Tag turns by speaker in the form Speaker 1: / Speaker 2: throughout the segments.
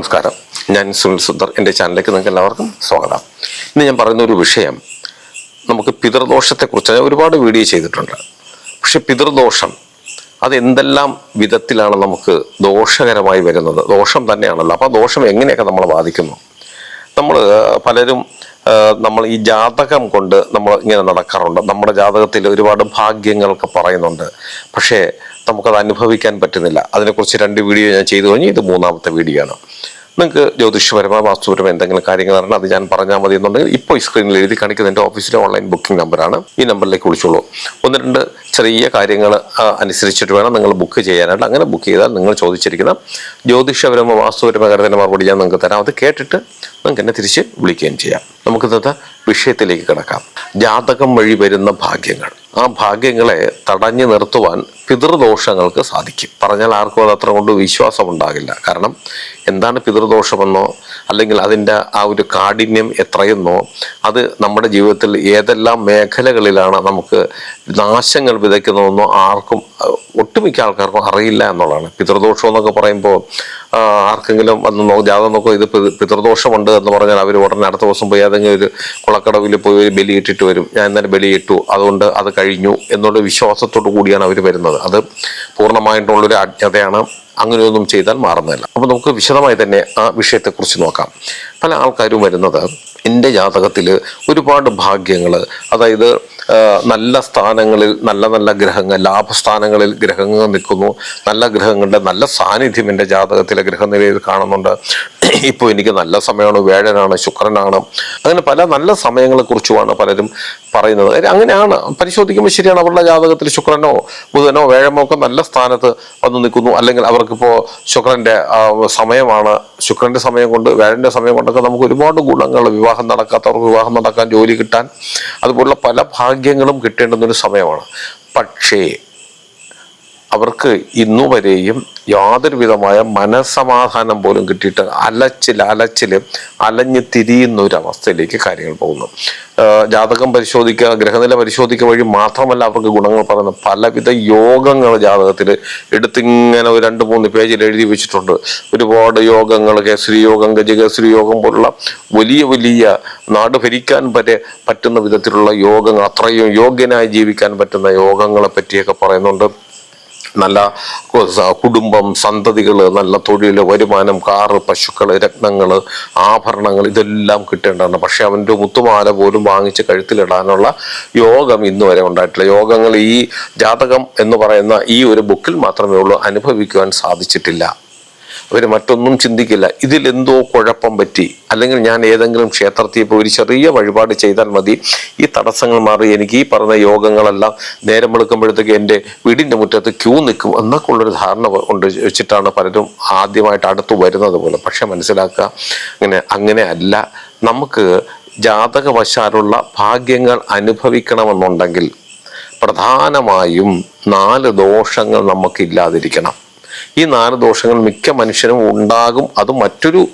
Speaker 1: നമസ്കാരം. ഞാൻ സുനിൽ സുന്ദർ. എന്റെ ചാനലിലേക്ക് നിങ്ങൾക്ക് എല്ലാവർക്കും സ്വാഗതം. ഇന്ന് ഞാൻ പറയുന്ന ഒരു വിഷയം നമുക്ക് പിതൃദോഷത്തെക്കുറിച്ച് ഞാൻ ഒരുപാട് വീഡിയോ ചെയ്തിട്ടുണ്ട്. പക്ഷെ പിതൃദോഷം അത് എന്തെല്ലാം വിധത്തിലാണ് നമുക്ക് ദോഷകരമായി വരുന്നത്? ദോഷം തന്നെയാണല്ലോ. അപ്പോൾ ദോഷം എങ്ങനെയൊക്കെ നമ്മളെ ബാധിക്കുന്നു? നമ്മൾ പലരും നമ്മൾ ഈ ജാതകം കൊണ്ട് നമ്മൾ ഇങ്ങനെ നടക്കാറുണ്ട്. നമ്മുടെ ജാതകത്തിൽ ഒരുപാട് ഭാഗ്യങ്ങളൊക്കെ പറയുന്നുണ്ട്. പക്ഷേ നമുക്കത് അനുഭവിക്കാൻ പറ്റുന്നില്ല. അതിനെക്കുറിച്ച് രണ്ട് വീഡിയോ ഞാൻ ചെയ്തു കഴിഞ്ഞു. ഇത് മൂന്നാമത്തെ വീഡിയോ ആണ്. നിങ്ങൾക്ക് ജ്യോതിഷപരമോ വാസ്തുപരമോ എന്തെങ്കിലും കാര്യങ്ങൾ അറിയണം അത് ഞാൻ പറഞ്ഞാൽ മതി എന്നുണ്ടെങ്കിൽ ഇപ്പോൾ ഈ സ്ക്രീനിൽ എഴുതി കാണിക്കുന്ന എന്റെ ഓഫീസിലെ ഓൺലൈൻ ബുക്കിംഗ് നമ്പറാണ് ഈ നമ്പറിലേക്ക് വിളിച്ചോളൂ. ഒന്ന് രണ്ട് ചെറിയ കാര്യങ്ങൾ അനുസരിച്ചിട്ട് വേണം നിങ്ങൾ ബുക്ക് ചെയ്യാനായിട്ട്. അങ്ങനെ ബുക്ക് ചെയ്താൽ നിങ്ങൾ ചോദിച്ചിരിക്കുന്ന ജ്യോതിഷപരമോ വാസ്തുപരമോ കാര്യത്തിന്റെ മറുപടി ഞാൻ നിങ്ങൾക്ക് തരാം. അത് കേട്ടിട്ട് നിങ്ങൾക്ക് എന്നെ തിരിച്ച് വിളിക്കുകയും ചെയ്യാം. നമുക്ക് ഇന്നത്തെ വിഷയത്തിലേക്ക് കിടക്കാം. ജാതകം വഴി വരുന്ന ഭാഗ്യങ്ങൾ. ആ ഭാഗ്യങ്ങളെ തടഞ്ഞു നിർത്തുവാൻ പിതൃദോഷങ്ങൾക്ക് സാധിക്കും. പറഞ്ഞാൽ ആർക്കും അത് അത്ര കൊണ്ട് വിശ്വാസം ഉണ്ടാകില്ല കാരണം എന്താണ് പിതൃദോഷമെന്നോ അല്ലെങ്കിൽ അതിന്റെ ആ ഒരു കാഠിന്യം എത്രയെന്നോ അത് നമ്മുടെ ജീവിതത്തിൽ ഏതെല്ലാം മേഖലകളിലാണ് നമുക്ക് നാശങ്ങൾ വിതയ്ക്കുന്നതെന്നോ ആർക്കും ഒട്ടുമിക്ക ആൾക്കാർക്കും അറിയില്ല എന്നുള്ളതാണ്. പിതൃദോഷം എന്നൊക്കെ പറയുമ്പോൾ ആർക്കെങ്കിലും വന്ന് നോ ജാതകം നോക്കുക ഇത് പിതൃദോഷമുണ്ട് എന്ന് പറഞ്ഞാൽ അവർ ഉടനെ അടുത്ത ദിവസം പോയി ഏതെങ്കിലും ഒരു കുളക്കടവിൽ പോയി ഒരു ബലി വരും. ഞാൻ ഇന്നലെ ബലിയിട്ടു അതുകൊണ്ട് അത് കഴിഞ്ഞു എന്നുള്ള വിശ്വാസത്തോടു കൂടിയാണ് അവർ വരുന്നത്. അത് പൂർണമായിട്ടുള്ളൊരു അജ്ഞതയാണ്. അങ്ങനെയൊന്നും ചെയ്താൽ മാറുന്നില്ല അപ്പോൾ നമുക്ക് വിശദമായി തന്നെ ആ വിഷയത്തെക്കുറിച്ച് നോക്കാം. പല ആൾക്കാരും വരുന്നത് എന്റെ ജാതകത്തിൽ ഒരുപാട് ഭാഗ്യങ്ങൾ അതായത് നല്ല സ്ഥാനങ്ങളിൽ നല്ല നല്ല ഗ്രഹങ്ങൾ ലാഭസ്ഥാനങ്ങളിൽ ഗ്രഹങ്ങൾ നിൽക്കുന്നു. നല്ല ഗ്രഹങ്ങളുടെ നല്ല സാന്നിധ്യം എന്റെ ജാതകത്തിലെ ഗ്രഹനിലയിൽ കാണുന്നുണ്ട്. ഇപ്പോൾ എനിക്ക് നല്ല സമയമാണ് വേഴനാണ് ശുക്രനാണ്. അങ്ങനെ പല നല്ല സമയങ്ങളെ കുറിച്ചുമാണ് പലരും പറയുന്നത്. അങ്ങനെയാണ്. പരിശോധിക്കുമ്പോൾ ശരിയാണ് അവരുടെ ജാതകത്തിൽ ശുക്രനോ ബുധനോ വേഴമോ ഒക്കെ നല്ല സ്ഥാനത്ത് വന്ന് നിൽക്കുന്നു. അല്ലെങ്കിൽ അവർക്കിപ്പോൾ ശുക്രന്റെ സമയമാണ്. ശുക്രന്റെ സമയം കൊണ്ട് വേഴന്റെ സമയം കൊണ്ടൊക്കെ നമുക്ക് ഒരുപാട് ഗുണങ്ങൾ വിവാഹം നടക്കാത്തവർക്ക് വിവാഹം നടക്കാൻ ജോലി കിട്ടാൻ അതുപോലുള്ള പല ഭാഗ്യങ്ങളും കിട്ടേണ്ടുന്ന ഒരു സമയമാണ്. പക്ഷേ അവർക്ക് ഇന്നുവരെയും യാതൊരു വിധമായ മനസമാധാനം പോലും കിട്ടിയിട്ട് അലച്ചിൽ അലച്ചിൽ അലഞ്ഞ് തിരിയുന്ന ഒരു അവസ്ഥയിലേക്ക് കാര്യങ്ങൾ പോകുന്നു. ജാതകം പരിശോധിക്കുക ഗ്രഹനില പരിശോധിക്കുക വഴി മാത്രമല്ല അവർക്ക് ഗുണങ്ങൾ പറയുന്നത്. പലവിധ യോഗങ്ങൾ ജാതകത്തിൽ എടുത്തിങ്ങനെ ഒരു രണ്ട് മൂന്ന് പേജിൽ എഴുതി വെച്ചിട്ടുണ്ട്. ഒരുപാട് യോഗങ്ങൾ കേസരി യോഗം ഗജകേസരി യോഗം പോലുള്ള വലിയ വലിയ നാട് ഭരിക്കാൻ വരെ പറ്റുന്ന വിധത്തിലുള്ള യോഗങ്ങൾ അത്രയും യോഗ്യനായി ജീവിക്കാൻ പറ്റുന്ന യോഗങ്ങളെ പറ്റിയൊക്കെ പറയുന്നുണ്ട്. നല്ല കുടുംബം സന്തതികൾ നല്ല തൊഴിൽ വരുമാനം കാറ് പശുക്കൾ രത്നങ്ങൾ ആഭരണങ്ങൾ ഇതെല്ലാം കിട്ടേണ്ടതാണ്. പക്ഷേ അവന്റെ മുത്തുമാല പോലും വാങ്ങിച്ച് കഴുത്തിലിടാനുള്ള യോഗം ഇന്ന് വരെ ഉണ്ടായിട്ടില്ല. യോഗങ്ങൾ ഈ ജാതകം എന്ന് പറയുന്ന ഈ ഒരു ബുക്കിൽ മാത്രമേ ഉള്ളൂ അനുഭവിക്കുവാൻ സാധിച്ചിട്ടില്ല. അവർ മറ്റൊന്നും ചിന്തിക്കില്ല. ഇതിൽ എന്തോ കുഴപ്പം പറ്റി. അല്ലെങ്കിൽ ഞാൻ ഏതെങ്കിലും ക്ഷേത്രത്തിൽ പോയി ഒരു ചെറിയ വഴിപാട് ചെയ്താൽ മതി. ഈ തടസ്സങ്ങൾ മാറി എനിക്ക് ഈ പറഞ്ഞ യോഗങ്ങളെല്ലാം നേരം വെളുക്കുമ്പോഴത്തേക്ക് എന്റെ വീടിന്റെ മുറ്റത്ത് ക്യൂ നിൽക്കും എന്നൊക്കെ ഉള്ളൊരു ധാരണ കൊണ്ട് വെച്ചിട്ടാണ് പലരും ആദ്യമായിട്ട് അടുത്ത് വരുന്നത് പോലെ. പക്ഷെ മനസ്സിലാക്കുക അങ്ങനെ അങ്ങനെ അല്ല. നമുക്ക് ജാതകവശാലുള്ള ഭാഗ്യങ്ങൾ അനുഭവിക്കണമെന്നുണ്ടെങ്കിൽ പ്രധാനമായും നാല് ദോഷങ്ങൾ നമുക്കില്ലാതിരിക്കണം. ഈ നാല് ദോഷങ്ങൾ മിക്ക മനുഷ്യനും ഉണ്ടാകും. അത് മറ്റൊരു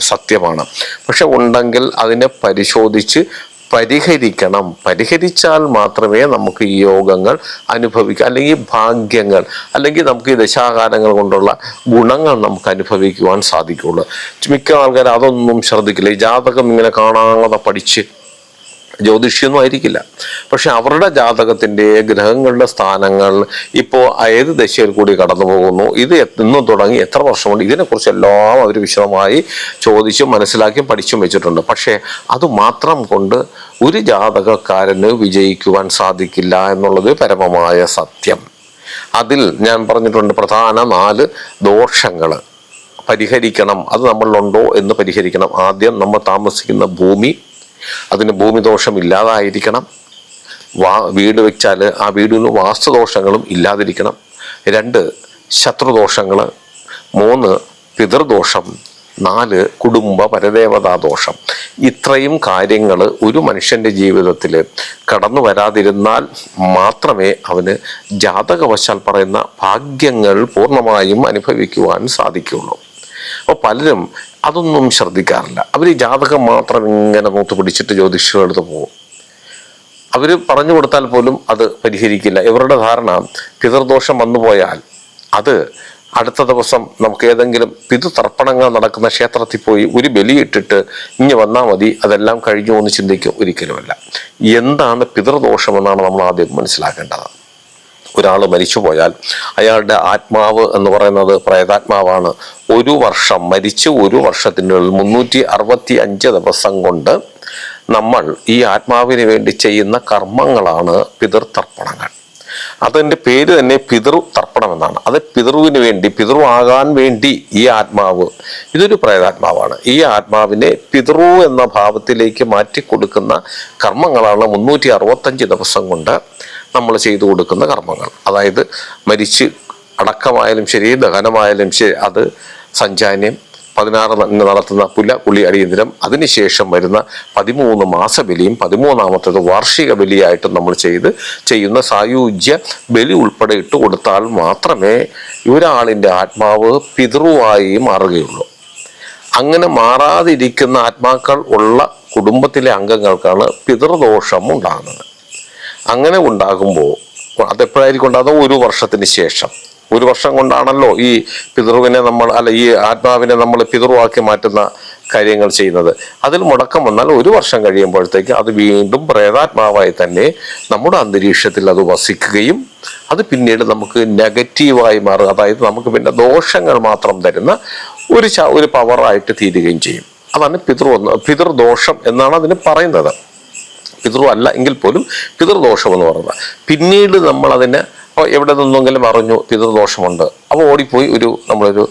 Speaker 1: സത്യമാണ്. പക്ഷെ ഉണ്ടെങ്കിൽ അതിനെ പരിശോധിച്ച് പരിഹരിക്കണം. പരിഹരിച്ചാൽ മാത്രമേ നമുക്ക് ഈ യോഗങ്ങൾ അനുഭവിക്കാം അല്ലെങ്കിൽ ഭാഗ്യങ്ങൾ അല്ലെങ്കിൽ നമുക്ക് ഈ ദശാകാലങ്ങൾ കൊണ്ടുള്ള ഗുണങ്ങൾ നമുക്ക് അനുഭവിക്കുവാൻ സാധിക്കുള്ളൂ. മിക്ക ആൾക്കാർ അതൊന്നും ശ്രദ്ധിക്കില്ല. ഈ ജാതകം ഇങ്ങനെ കാണാതെ പഠിച്ച് ജ്യോതിഷ്യൊന്നും ആയിരിക്കില്ല പക്ഷെ അവരുടെ ജാതകത്തിന്റെ ഗ്രഹങ്ങളുടെ സ്ഥാനങ്ങൾ ഇപ്പോൾ ഏത് ദശയിൽ കൂടി കടന്നു പോകുന്നു ഇത് ഇന്നും തുടങ്ങി എത്ര വർഷമുണ്ട് ഇതിനെക്കുറിച്ചെല്ലാം അവർ വിശദമായി ചോദിച്ചും മനസ്സിലാക്കിയും പഠിച്ചും വെച്ചിട്ടുണ്ട്. പക്ഷേ അത് മാത്രം കൊണ്ട് ഒരു ജാതകക്കാരന് വിജയിക്കുവാൻ സാധിക്കില്ല എന്നുള്ളത് പരമമായ സത്യം. അതിൽ ഞാൻ പറഞ്ഞിട്ടുണ്ട് പ്രധാന നാല് ദോഷങ്ങൾ. പരിഹരിക്കണം അത് നമ്മളിലുണ്ടോ എന്ന് പരിഹരിക്കണം. ആദ്യം നമ്മൾ താമസിക്കുന്ന ഭൂമി അതിന് ഭൂമിദോഷം ഇല്ലാതായിരിക്കണം. വാ വീട് വെച്ചാൽ ആ വീടിന് വാസ്തുദോഷങ്ങളും ഇല്ലാതിരിക്കണം. രണ്ട് ശത്രുദോഷങ്ങൾ മൂന്ന് പിതൃദോഷം. നാല് കുടുംബ പരദേവതാ ദോഷം. ഇത്രയും കാര്യങ്ങൾ ഒരു മനുഷ്യന്റെ ജീവിതത്തിൽ കടന്നു വരാതിരുന്നാൽ മാത്രമേ അവന് ജാതകവശാൽ പറയുന്ന ഭാഗ്യങ്ങൾ പൂർണമായും അനുഭവിക്കുവാൻ സാധിക്കുകയുള്ളൂ അപ്പോൾ പലരും അതൊന്നും ശ്രദ്ധിക്കാറില്ല. അവർ ഈ ജാതകം മാത്രം ഇങ്ങനെ നോത്ത് പിടിച്ചിട്ട് അടുത്ത് പോകും അവർ പറഞ്ഞു കൊടുത്താൽ പോലും അത് പരിഹരിക്കില്ല. ഇവരുടെ ധാരണ പിതൃദോഷം വന്നുപോയാൽ അത് അടുത്ത ദിവസം നമുക്ക് ഏതെങ്കിലും പിതൃതർപ്പണങ്ങൾ നടക്കുന്ന ക്ഷേത്രത്തിൽ പോയി ഒരു ബലിയിട്ടിട്ട് ഇനി വന്നാൽ മതി അതെല്ലാം കഴിഞ്ഞു എന്ന് ചിന്തിക്കും ഒരിക്കലുമല്ല. എന്താണ് പിതൃദോഷമെന്നാണ് നമ്മൾ ആദ്യം മനസ്സിലാക്കേണ്ടത്. ഒരാൾ മരിച്ചുപോയാൽ അയാളുടെ ആത്മാവ് എന്ന് പറയുന്നത് പ്രേതാത്മാവാണ്. ഒരു വർഷം മരിച്ച് ഒരു വർഷത്തിനുള്ളിൽ മുന്നൂറ്റി അറുപത്തി അഞ്ച് ദിവസം കൊണ്ട് നമ്മൾ ഈ ആത്മാവിന് വേണ്ടി ചെയ്യുന്ന കർമ്മങ്ങളാണ് പിതൃതർപ്പണങ്ങൾ. അതിന്റെ പേര് തന്നെ പിതൃ തർപ്പണം എന്നാണ്. അത് പിതൃവിന് വേണ്ടി പിതൃവാകാൻ വേണ്ടി ഈ ആത്മാവ് ഇതൊരു പ്രേതാത്മാവാണ്. ഈ ആത്മാവിനെ പിതൃ എന്ന ഭാവത്തിലേക്ക് മാറ്റിക്കൊടുക്കുന്ന കർമ്മങ്ങളാണ് മുന്നൂറ്റി അറുപത്തഞ്ച് ദിവസം കൊണ്ട് നമ്മൾ ചെയ്തു കൊടുക്കുന്ന കർമ്മങ്ങൾ. അതായത് മരിച്ച് അടക്കമായാലും ശരി ദഹനമായാലും ശരി അത് സഞ്ചാന്യം പതിനാറ് നടത്തുന്ന പുല കുളി അടിയന്തിരം അതിനുശേഷം വരുന്ന പതിമൂന്ന് മാസബലിയും പതിമൂന്നാമത്തേത് വാർഷിക ബലിയായിട്ട് നമ്മൾ ചെയ്ത് ചെയ്യുന്ന സായുജ്യ ബലി ഉൾപ്പെടെ ഇട്ട് കൊടുത്താൽ മാത്രമേ ഒരാളിന്റെ ആത്മാവ് പിതൃവായി മാറുകയുള്ളൂ. അങ്ങനെ മാറാതിരിക്കുന്ന ആത്മാക്കൾ ഉള്ള കുടുംബത്തിലെ അംഗങ്ങൾക്കാണ് പിതൃദോഷം ഉണ്ടാകുന്നത്. അങ്ങനെ ഉണ്ടാകുമ്പോൾ അതെപ്പോഴായിരിക്കും ഉണ്ടാകുന്നത്? ഒരു വർഷത്തിന് ശേഷം. ഒരു വർഷം കൊണ്ടാണല്ലോ ഈ പിതൃവിനെ നമ്മൾ അല്ല ഈ ആത്മാവിനെ നമ്മൾ പിതൃവാക്കി മാറ്റുന്ന കാര്യങ്ങൾ ചെയ്യുന്നത്. അതിൽ മുടക്കം വന്നാൽ ഒരു വർഷം കഴിയുമ്പോഴത്തേക്ക് അത് വീണ്ടും പ്രേതാത്മാവായി തന്നെ നമ്മുടെ അന്തരീക്ഷത്തിൽ അത് വസിക്കുകയും അത് പിന്നീട് നമുക്ക് നെഗറ്റീവായി മാറുക. അതായത് നമുക്ക് പിന്നെ ദോഷങ്ങൾ മാത്രം തരുന്ന ഒരു ഒരു പവറായിട്ട് തീരുകയും ചെയ്യും. അതാണ് പിതൃ പിതൃദോഷം എന്നാണ് അതിന് പറയുന്നത്. പിതൃ അല്ല എങ്കിൽ പോലും പിതൃദോഷം എന്ന് പറയുന്നത്. പിന്നീട് നമ്മൾ അതിനെ എവിടെ നിന്നെങ്കിലും അറിഞ്ഞു പിതൃദോഷമുണ്ട്. അപ്പോൾ ഓടിപ്പോയി ഒരു നമ്മളൊരു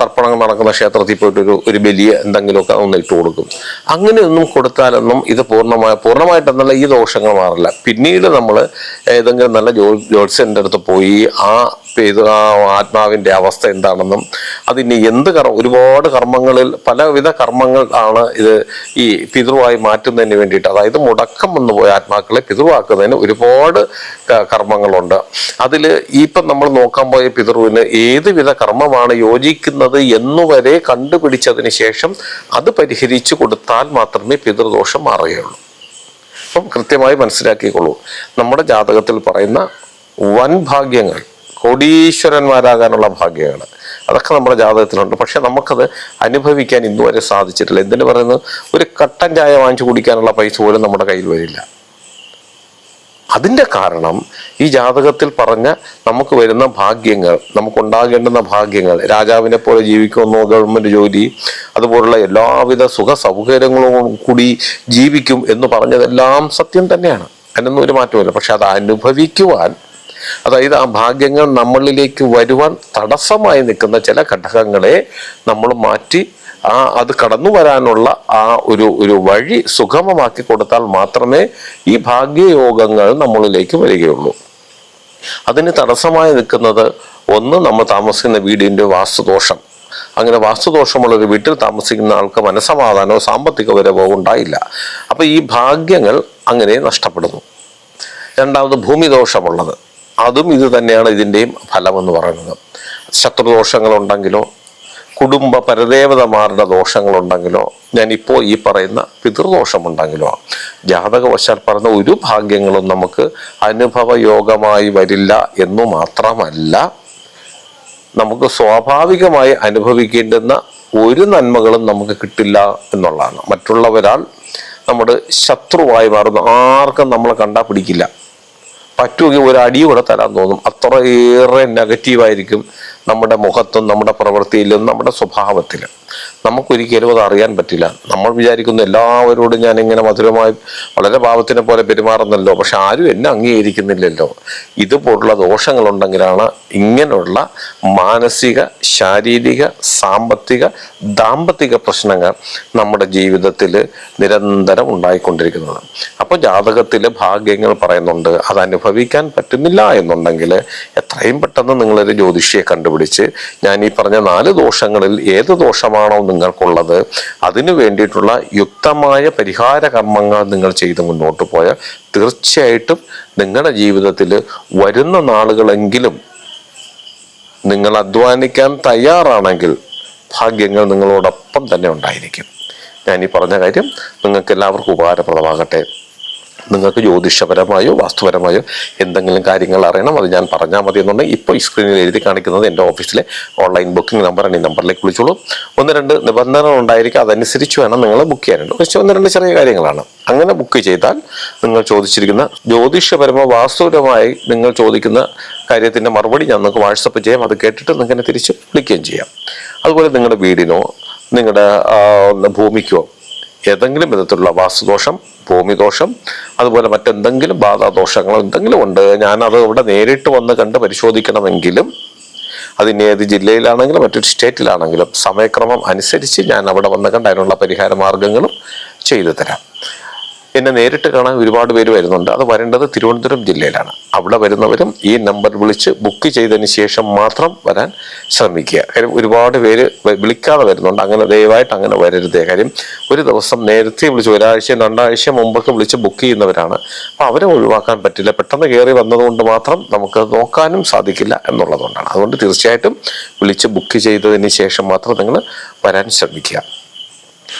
Speaker 1: തർപ്പണങ്ങൾ നടക്കുന്ന ക്ഷേത്രത്തിൽ പോയിട്ട് ഒരു ഒരു ബലിയെ എന്തെങ്കിലുമൊക്കെ ഒന്ന് ഇട്ട് കൊടുക്കും. അങ്ങനെയൊന്നും കൊടുത്താലൊന്നും ഇത് പൂർണമായ പൂർണമായിട്ടെന്നല്ല ഈ ദോഷങ്ങൾ മാറില്ല. പിന്നീട് നമ്മൾ ഏതെങ്കിലും നല്ല ജോ ജ്യോത്സ്യന്റെ അടുത്ത് പോയി ആ ഇത് ആ ആത്മാവിന്റെ അവസ്ഥ എന്താണെന്നും അതിന് എന്ത് കർമ്മ ഒരുപാട് കർമ്മങ്ങളിൽ പലവിധ കർമ്മങ്ങൾ ആണ് ഇത് ഈ പിതൃവായി മാറ്റുന്നതിന് വേണ്ടിയിട്ട് അതായത് മുടക്കം വന്നു പോയ ആത്മാക്കളെ പിതൃവാക്കുന്നതിന് ഒരുപാട് കർമ്മങ്ങളുണ്ട്. അതിൽ ഇപ്പം നമ്മൾ നോക്കാൻ പോയ പിതൃവിന് ഏത് വിധ കർമ്മമാണ് യോജിക്കുന്നത് എന്നുവരെ കണ്ടുപിടിച്ചതിന് ശേഷം അത് പരിഹരിച്ചു കൊടുത്താൽ മാത്രമേ പിതൃദോഷം മാറുകയുള്ളൂ. അപ്പം കൃത്യമായി മനസ്സിലാക്കിക്കൊള്ളൂ നമ്മുടെ ജാതകത്തിൽ പറയുന്ന വൻ ഭാഗ്യങ്ങൾ കോടീശ്വരന്മാരാകാനുള്ള ഭാഗ്യമാണ് അതൊക്കെ നമ്മുടെ ജാതകത്തിലുണ്ട്. പക്ഷെ നമുക്കത് അനുഭവിക്കാൻ ഇന്നുവരെ സാധിച്ചിട്ടില്ല. എന്തിനു പറയുന്നത്? ഒരു കട്ടൻ ചായ വാങ്ങിച്ചു കുടിക്കാനുള്ള പൈസ പോലും നമ്മുടെ കയ്യിൽ വരില്ല. അതിന്റെ കാരണം ഈ ജാതകത്തിൽ പറഞ്ഞ നമുക്ക് വരുന്ന ഭാഗ്യങ്ങൾ നമുക്കുണ്ടാകേണ്ടുന്ന ഭാഗ്യങ്ങൾ രാജാവിനെ പോലെ ജീവിക്കുമെന്നോ ഗവൺമെന്റ് ജോലി അതുപോലുള്ള എല്ലാവിധ സുഖ സൗകര്യങ്ങളും കൂടി ജീവിക്കും എന്ന് പറഞ്ഞതെല്ലാം സത്യം തന്നെയാണ്. അതിനൊന്നും ഒരു മാറ്റമില്ല പക്ഷെ അത് അനുഭവിക്കുവാൻ അതായത് ആ ഭാഗ്യങ്ങൾ നമ്മളിലേക്ക് വരുവാൻ തടസ്സമായി നിൽക്കുന്ന ചില ഘടകങ്ങളെ നമ്മൾ മാറ്റി ആ അത് കടന്നു വരാനുള്ള ആ ഒരു ഒരു വഴി സുഗമമാക്കി കൊടുത്താൽ മാത്രമേ ഈ ഭാഗ്യയോഗങ്ങൾ നമ്മളിലേക്ക് വരികയുള്ളൂ. അതിന് തടസ്സമായി നിൽക്കുന്നത് ഒന്ന് നമ്മൾ താമസിക്കുന്ന വീടിന്റെ വാസ്തുദോഷം. അങ്ങനെ വാസ്തുദോഷമുള്ള ഒരു വീട്ടിൽ താമസിക്കുന്ന ആൾക്ക് മനസമാധാനമോ സാമ്പത്തിക വരവോ ഉണ്ടായില്ല. അപ്പോൾ ഈ ഭാഗ്യങ്ങൾ അങ്ങനെ നഷ്ടപ്പെടുന്നു. രണ്ടാമത് ഭൂമിദോഷമുള്ളത്. അതും ഇത് തന്നെയാണ് ഇതിന്റെയും ഫലമെന്ന് പറയുന്നത്. ശത്രുദോഷങ്ങളുണ്ടെങ്കിലോ കുടുംബ പരദേവതമാരുടെ ദോഷങ്ങളുണ്ടെങ്കിലോ ഞാനിപ്പോൾ ഈ പറയുന്ന പിതൃദോഷമുണ്ടെങ്കിലോ ജാതകവശാൽ പറഞ്ഞ ഒരു ഭാഗ്യങ്ങളും നമുക്ക് അനുഭവയോഗമായി വരില്ല എന്നു മാത്രമല്ല നമുക്ക് സ്വാഭാവികമായി അനുഭവിക്കേണ്ടുന്ന ഒരു നന്മകളും നമുക്ക് കിട്ടില്ല എന്നുള്ളതാണ്. മറ്റുള്ളവരാൾ നമ്മുടെ ശത്രുവായി മാറുന്നു ആർക്കും നമ്മളെ കണ്ടാൽ പിടിക്കില്ല. പറ്റുമെങ്കിൽ ഒരു അടി കൂടെ തരാൻ തോന്നും. അത്രയേറെ നെഗറ്റീവായിരിക്കും നമ്മുടെ മുഖത്തും നമ്മുടെ പ്രവൃത്തിയിലും നമ്മുടെ സ്വഭാവത്തിലും. നമുക്കൊരിക്കലും അത് അറിയാൻ പറ്റില്ല. നമ്മൾ വിചാരിക്കുന്ന എല്ലാവരോടും ഞാൻ ഇങ്ങനെ മധുരമായി വളരെ പാപത്തിനെ പോലെ പെരുമാറുന്നല്ലോ. പക്ഷെ ആരും എന്നെ അംഗീകരിക്കുന്നില്ലല്ലോ. ഇതുപോലുള്ള ദോഷങ്ങളുണ്ടെങ്കിലാണ് ഇങ്ങനെയുള്ള മാനസിക ശാരീരിക സാമ്പത്തിക ദാമ്പത്തിക പ്രശ്നങ്ങൾ നമ്മുടെ ജീവിതത്തിൽ നിരന്തരം ഉണ്ടായിക്കൊണ്ടിരിക്കുന്നത്. അപ്പോൾ ജാതകത്തിൽ ഭാഗ്യങ്ങൾ പറയുന്നുണ്ട്. അത് അനുഭവിക്കാൻ പറ്റുന്നില്ല എന്നുണ്ടെങ്കിൽ എത്രയും പെട്ടെന്ന് നിങ്ങളൊരു ജ്യോതിഷിയെ കണ്ടുപിടിച്ച് ഞാൻ ഈ പറഞ്ഞ നാല് ദോഷങ്ങളിൽ ഏത് ദോഷമാണോ നിങ്ങൾക്കുള്ളത്. അതിനു വേണ്ടിയിട്ടുള്ള യുക്തമായ പരിഹാര കർമ്മങ്ങൾ നിങ്ങൾ ചെയ്ത് മുന്നോട്ട് പോയാൽ തീർച്ചയായിട്ടും നിങ്ങളുടെ ജീവിതത്തിൽ വരുന്ന നാളുകളെങ്കിലും നിങ്ങൾ അധ്വാനിക്കാൻ തയ്യാറാണെങ്കിൽ ഭാഗ്യങ്ങൾ നിങ്ങളോടൊപ്പം തന്നെ ഉണ്ടായിരിക്കും. ഞാൻ ഈ പറഞ്ഞ കാര്യം നിങ്ങൾക്ക് എല്ലാവർക്കും ഉപകാരപ്രദമാകട്ടെ. നിങ്ങൾക്ക് ജ്യോതിഷപരമായോ വാസ്തുപരമായോ എന്തെങ്കിലും കാര്യങ്ങൾ അറിയണം അത് ഞാൻ പറഞ്ഞാൽ മതി എന്നുണ്ടെങ്കിൽ ഇപ്പോൾ ഈ സ്ക്രീനിൽ എഴുതി കാണിക്കുന്നത് എന്റെ ഓഫീസിലെ ഓൺലൈൻ ബുക്കിംഗ് നമ്പറാണ് ഈ നമ്പറിലേക്ക് വിളിച്ചോളൂ. ഒന്ന് രണ്ട് നിബന്ധനകൾ ഉണ്ടായിരിക്കും അതനുസരിച്ച് വേണം നിങ്ങൾ ബുക്ക് ചെയ്യാനുണ്ട് പക്ഷേ ഒന്ന് രണ്ട് ചെറിയ കാര്യങ്ങളാണ്. അങ്ങനെ ബുക്ക് ചെയ്താൽ നിങ്ങൾ ചോദിച്ചിരിക്കുന്ന ജ്യോതിഷപരമോ വാസ്തുപരമായി നിങ്ങൾ ചോദിക്കുന്ന കാര്യത്തിന്റെ മറുപടി ഞാൻ നിങ്ങൾക്ക് വാട്സപ്പ് ചെയ്യാം. അത് കേട്ടിട്ട് നിങ്ങൾക്ക് തിരിച്ച് വിളിക്കുകയും ചെയ്യാം. അതുപോലെ നിങ്ങളുടെ വീടിനോ നിങ്ങളുടെ ഭൂമിക്കോ ഏതെങ്കിലും വിധത്തിലുള്ള വാസ്തുദോഷം ഭൂമിദോഷം അതുപോലെ മറ്റെന്തെങ്കിലും ബാധാദോഷങ്ങൾ എന്തെങ്കിലും ഉണ്ട്. ഞാനത് ഇവിടെ നേരിട്ട് വന്ന് കണ്ട് പരിശോധിക്കണമെങ്കിലും അതിന് ഏത് ജില്ലയിലാണെങ്കിലും മറ്റൊരു സ്റ്റേറ്റിലാണെങ്കിലും സമയക്രമം അനുസരിച്ച് ഞാൻ അവിടെ വന്ന് കണ്ട് അതിനുള്ള പരിഹാര മാർഗങ്ങളും ചെയ്തു തരാം. എന്നെ നേരിട്ട് കാണാൻ ഒരുപാട് പേര് വരുന്നുണ്ട്. അത് വരേണ്ടത് തിരുവനന്തപുരം ജില്ലയിലാണ്. അവിടെ വരുന്നവരും ഈ നമ്പർ വിളിച്ച് ബുക്ക് ചെയ്തതിന് ശേഷം മാത്രം വരാൻ ശ്രമിക്കുക. കാര്യം ഒരുപാട് പേര് വിളിക്കാതെ വരുന്നുണ്ട്. അങ്ങനെ ദയവായിട്ട് അങ്ങനെ വരരുതേ. കാര്യം ഒരു ദിവസം നേരത്തെ വിളിച്ച് ഒരാഴ്ച രണ്ടാഴ്ച മുമ്പൊക്കെ വിളിച്ച് ബുക്ക് ചെയ്യുന്നവരാണ്. അപ്പം അവരെ ഒഴിവാക്കാൻ പറ്റില്ല. പെട്ടെന്ന് കയറി വന്നതുകൊണ്ട് മാത്രം നമുക്ക് നോക്കാനും സാധിക്കില്ല എന്നുള്ളതുകൊണ്ടാണ്. അതുകൊണ്ട് തീർച്ചയായിട്ടും വിളിച്ച് ബുക്ക് ചെയ്തതിന് ശേഷം മാത്രം നിങ്ങൾ വരാൻ ശ്രമിക്കുക.